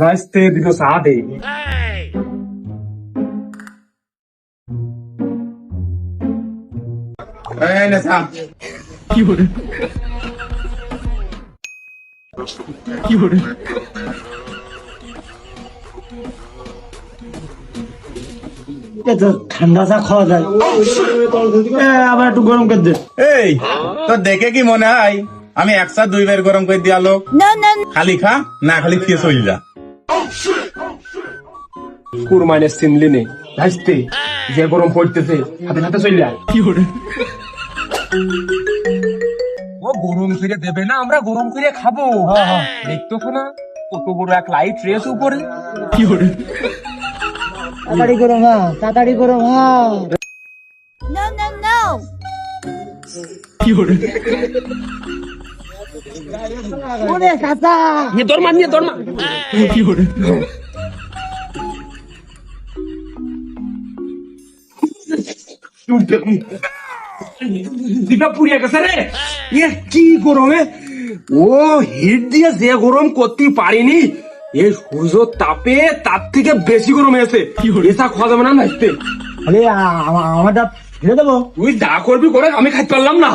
ভাইস্তে দুটো চা দে এই নে চা। ঠান্ডা চা খাওয়া যায়। এ, আবার একটু গরম করে দে। এই তোর দেখে কি মনে হয়? আমি একসাথ দুই বের গরম করে দিয়া লোক খালি খা না খালি খেয়ে চল যা। কুরমাইনের চিনলি নেই ভাইস্তে যে গরম পড়তেছে হাতে হাতে চলে যায় ও গরম করে দেবে না আমরা গরম করে খাব দেখতো না কত বড় এক লাইট রেস উপরে। তাড়াতাড়ি করো মা তাড়াতাড়ি করো মা no, no, no. কি গরমে ও হিট দিয়ে যে গরম করতে পারিনি এ সূর্য তাপে তার থেকে বেশি গরম হয়েছে এসা খাওয়া যাবে না নাচতে আরে আ- ফেলে দেবো? তুই যা করবি করে আমি খাইতে পারলাম না।